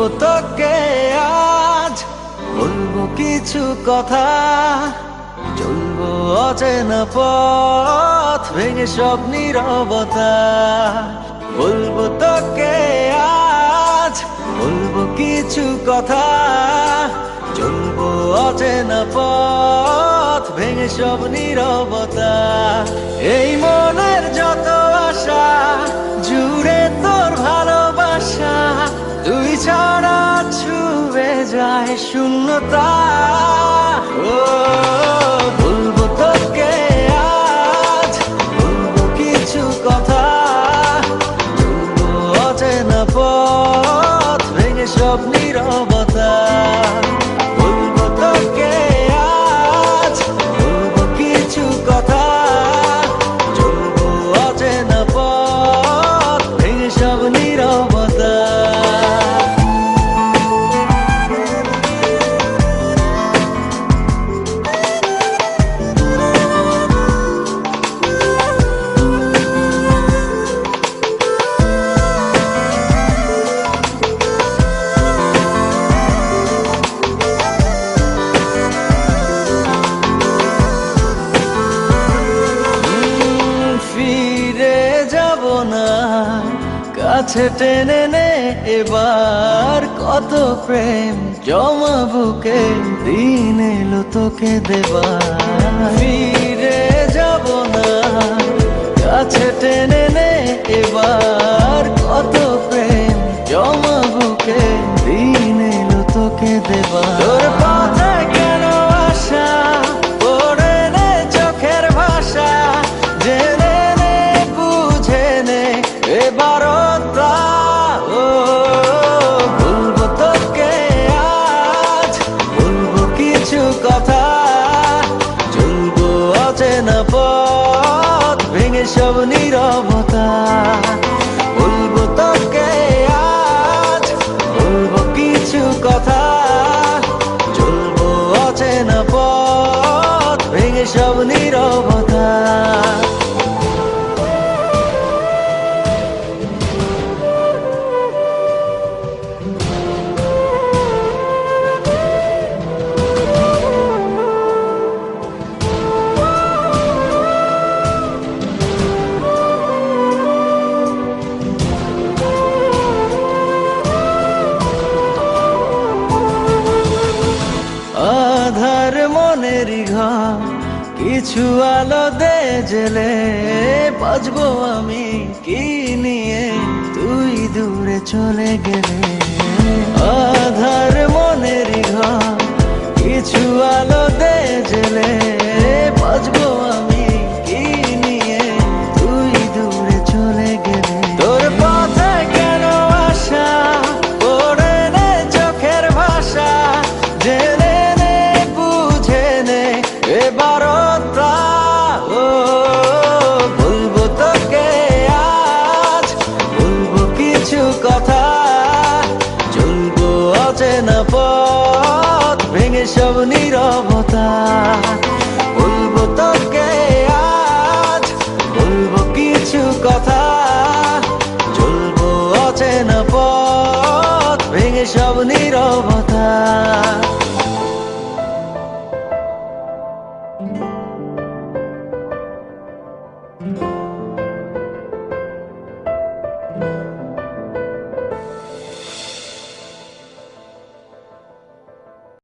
বলব তোকে আজ, বলব কিছু কথা। চলবো অচেনা পথ, ভেঙে সব নীরবতা। বলব তোকে আজ, বলব কিছু কথা। চলবো অচেনা পথ, ভেঙে সব নীরবতা। এই মনের শূন্যতা। কাছে টেনে নে, এবার কত প্রেম জমা বুকে, দিন এলো তোকে দেবার। যাব না, কাছে টেনে নে, এবার কত প্রেম জমা বুকে, দিন এলো তোকে দেবার। নীরবতা ঘর কিছু আলো দে জেলে, বাজবো আমি কি নিয়ে? তুই দূরে চলে গেলে। আধার মনের ঘর কিছু আলো নীরবতা। বলব তোকে আজ বলব কিছু কথা। জ্বলবো অচেনা পথ ভেঙে সব নীরবতা।